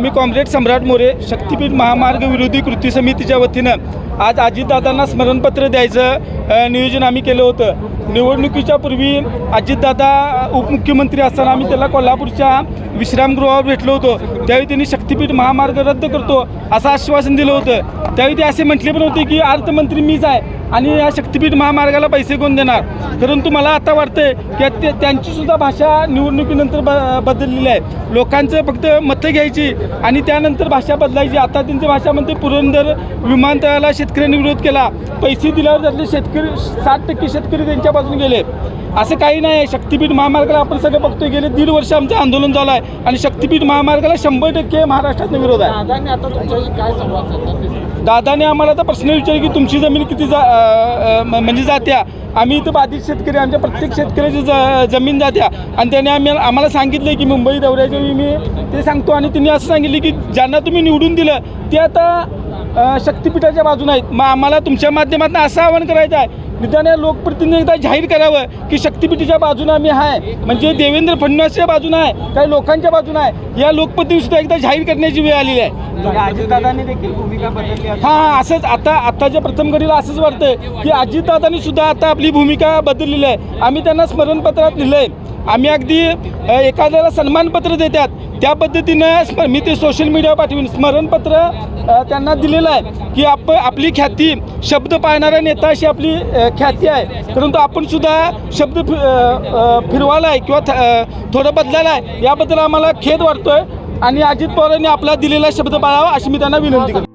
मी comrade Samrat More Shaktipeeth महामार्ग विरोधी कृती समितीच्या वतीनं आज अजितदादांना स्मरणपत्र द्यायचं नियोजन आम्ही केलं होतं. निवडणुकीच्या पूर्वी अजितदादा उपमुख्यमंत्री असताना आम्ही त्याला कोल्हापूरच्या विश्रामगृहावर भेटलो होतो. त्यावेळी त्यांनी शक्तीपीठ महामार्ग रद्द करतो असं आश्वासन दिलं होतं. त्यावेळी ते असे म्हटले पण होते की अर्थमंत्री मीच आहे. आणि या शक्तिपीठ महामार्गाला पैसे कोण देणार? परंतु मला आता वाटतंय की ते त्यांचीसुद्धा भाषा निवडणुकीनंतर ब बदललेली आहे. लोकांचं फक्त मतं घ्यायची आणि त्यानंतर भाषा बदलायची. आता त्यांची भाषा म्हणते पुरंदर विमानतळाला शेतकऱ्यांनी विरोध केला. पैसे दिल्यावर त्यातले शेतकरी साठ टक्के शेतकरी त्यांच्या बाजूने गेले. असं काही नाही आहे. शक्तीपीठ महामार्गाला आपण सगळं बघतोय. गेले दीड वर्ष आमचं आंदोलन झालं आहे आणि शक्तीपीठ महामार्गाला शंभर टक्के महाराष्ट्रातनं विरोध आहे. दादाने आम्हाला तर प्रश्न विचारले की तुमची जमीन किती जा म्हणजे जात्या? आम्ही इथं बाधित शेतकरी आमच्या प्रत्येक शेतकऱ्याची ज जमीन जात्या. आणि त्याने आम्ही आम्हाला सांगितलं की मुंबई दौऱ्याच्या वेळी मी ते सांगतो आणि त्यांनी असं सांगितलं की ज्यांना तुम्ही निवडून दिलं ते आता शक्तिपीठाच्या बाजून आहेत. मग आम्हाला तुमच्या माध्यमातून असं आवाहन करायचं आहे निदान या लोकप्रतिनिधी एकदा जाहीर करावं की शक्तिपीठाच्या बाजूनं आम्ही आहे म्हणजे देवेंद्र फडणवीसच्या बाजूनं आहे काही लोकांच्या बाजूनं आहे या लोकप्रतिनिधी सुद्धा एकदा जाहीर करण्याची वेळ आलेली आहे. अजितदादांनी देखील भूमिका बदलली आहे. हां हां असंच आता आताच्या प्रथम घडीला असंच वाटतंय की अजितदादांनी सुद्धा आता आपली भूमिका बदललेली आहे. आम्ही त्यांना स्मरणपत्रात लिहिलं आहे आम्ही अगदी एखाद्याला सन्मानपत्र देतात. त्या पद्धतीनं स्म मी ते सोशल मीडियावर पाठवीन. स्मरणपत्र त्यांना दिलेलं आहे की आप आपली ख्याती शब्द पाळणारा नेता अशी आपली ख्याती आहे. परंतु आपण सुद्धा शब्द फि फिरवाला फिरवायला आहे किंवा थ- थोडं बदलायला आहे. याबद्दल आम्हाला खेद वाटतोय. आणि अजित पवारांनी आपला दिलेला शब्द पाळावा अशी मी त्यांना विनंती करतो.